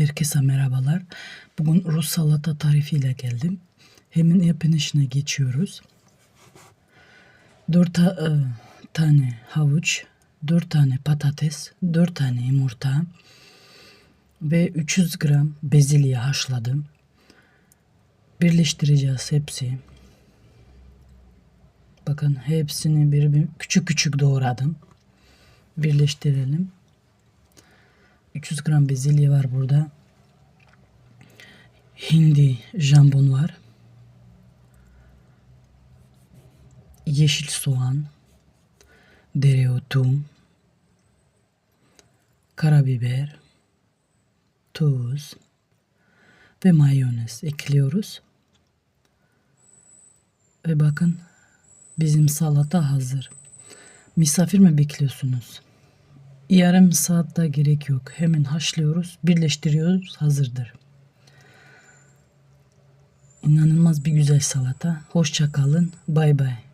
Herkese merhabalar. Bugün Rus salata tarifiyle geldim. Hemen yapılışına geçiyoruz. 4 tane havuç, 4 tane patates, 4 tane yumurta ve 300 gram bezelye haşladım. Birleştireceğiz hepsi. Bakın hepsini bir, bir küçük küçük doğradım. Birleştirelim. 300 gram bezelye var burada. Hindi jambon var. Yeşil soğan, dereotu, karabiber, tuz ve mayonez ekliyoruz. Ve bakın bizim salata hazır. Misafir mi bekliyorsunuz? Yarım saat daha gerek yok. Hemen haşlıyoruz, birleştiriyoruz, hazırdır. İnanılmaz bir güzel salata. Hoşça kalın. Bay bay.